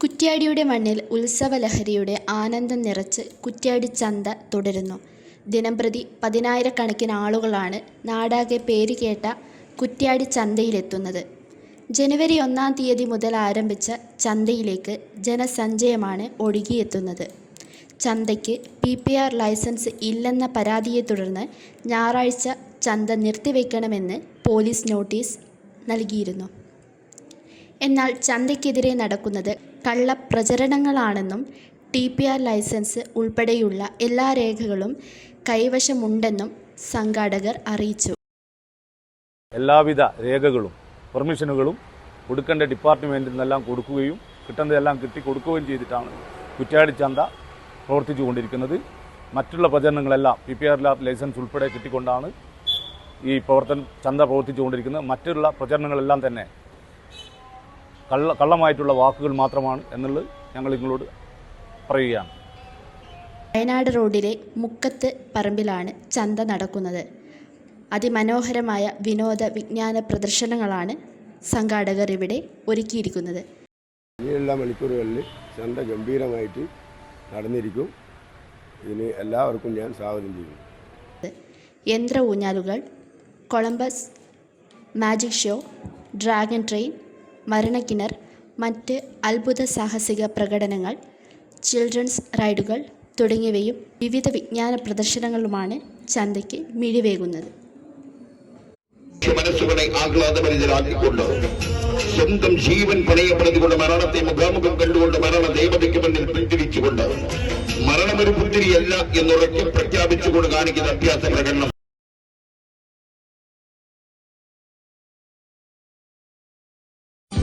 കുറ്റ്യാടിയുടെ മണ്ണിൽ ഉത്സവലഹരിയുടെ ആനന്ദം നിറച്ച് കുറ്റ്യാടി ചന്ത തുടരുന്നു. ദിനംപ്രതി പതിനായിരക്കണക്കിന് ആളുകളാണ് നാടാകെ പേര് പേരുകേട്ട കുറ്റ്യാടി ചന്തയിലെത്തുന്നത്. ജനുവരി ഒന്നാം തീയതി മുതൽ ആരംഭിച്ച ചന്തയിലേക്ക് ജനസഞ്ചയമാണ് ഒഴുകിയെത്തുന്നത്. ചന്തയ്ക്ക് പി പി ആർ ലൈസൻസ് ഇല്ലെന്ന പരാതിയെ തുടർന്ന് ഞായറാഴ്ച ചന്ത നിർത്തിവെക്കണമെന്ന് പോലീസ് നോട്ടീസ് നൽകിയിരുന്നു. എന്നാൽ ചന്തയ്ക്കെതിരെ നടക്കുന്നത് കള്ളപ്രചരണങ്ങളാണെന്നും ടി പി ആർ ലൈസൻസ് ഉൾപ്പെടെയുള്ള എല്ലാ രേഖകളും കൈവശമുണ്ടെന്നും സംഘാടകർ അറിയിച്ചു. എല്ലാവിധ രേഖകളും പെർമിഷനുകളും കൊടുക്കേണ്ട ഡിപ്പാർട്ട്മെന്റിൽ നിന്നെല്ലാം കൊടുക്കുകയും കിട്ടുന്നതെല്ലാം കിട്ടി കൊടുക്കുകയും ചെയ്തിട്ടാണ് കുറ്റാടി ചന്ത പ്രവർത്തിച്ചു കൊണ്ടിരിക്കുന്നത് മറ്റുള്ള പ്രചരണങ്ങളെല്ലാം പി പി ആർ ലൈസൻസ് ഉൾപ്പെടെ കിട്ടിക്കൊണ്ടാണ് ഈ പ്രവർത്തനം ചന്ത പ്രവർത്തിച്ചു കൊണ്ടിരിക്കുന്നത് മറ്റുള്ള പ്രചരണങ്ങളെല്ലാം തന്നെ കള്ള കള്ളമായിട്ടുള്ള വാക്കുകൾ മാത്രമാണ് എന്നുള്ളത് ഞങ്ങൾ നിങ്ങളോട് പറയുകയാണ്. വയനാട് റോഡിലെ മുക്കത്ത് പറമ്പിലാണ് ചന്ത നടക്കുന്നത്. അതിമനോഹരമായ വിനോദ വിജ്ഞാന പ്രദർശനങ്ങളാണ് സംഘാടകർ ഇവിടെ ഒരുക്കിയിരിക്കുന്നത്. ഇനിയുള്ള മണിക്കൂറുകളിൽ ചന്ത ഗംഭീരമായിട്ട് നടന്നിരിക്കും. ഇനി എല്ലാവർക്കും ഞാൻ സ്വാഗതം ചെയ്യുന്നു. യന്ത്ര ഊഞ്ഞാലുകൾ Columbus magic show dragon train മരണക്കിണർ മറ്റ് അത്ഭുത സാഹസിക പ്രകടനങ്ങൾ ചിൽഡ്രൻസ് റൈഡുകൾ തുടങ്ങിയവയും വിവിധ വിജ്ഞാന പ്രദർശനങ്ങളുമാണ് ചന്തയ്ക്ക് മിഴിവേകുന്നത്. മനസ്സുകളെ സ്വന്തം ജീവൻ പണയപ്പെടുത്തിക്കൊണ്ട് മരണത്തെ മുഖാമുഖം കണ്ടുകൊണ്ട് മരണ ദേവതയ്ക്ക് മുന്നിൽ പിന്തിരിച്ചുകൊണ്ട് മരണമൊരു പുത്തിരിയല്ല എന്നുറക്കി പ്രഖ്യാപിച്ചുകൊണ്ട് കാണിക്കുന്ന അഭ്യാസ പ്രകടനം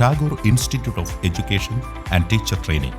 Tagore Institute of Education and Teacher Training,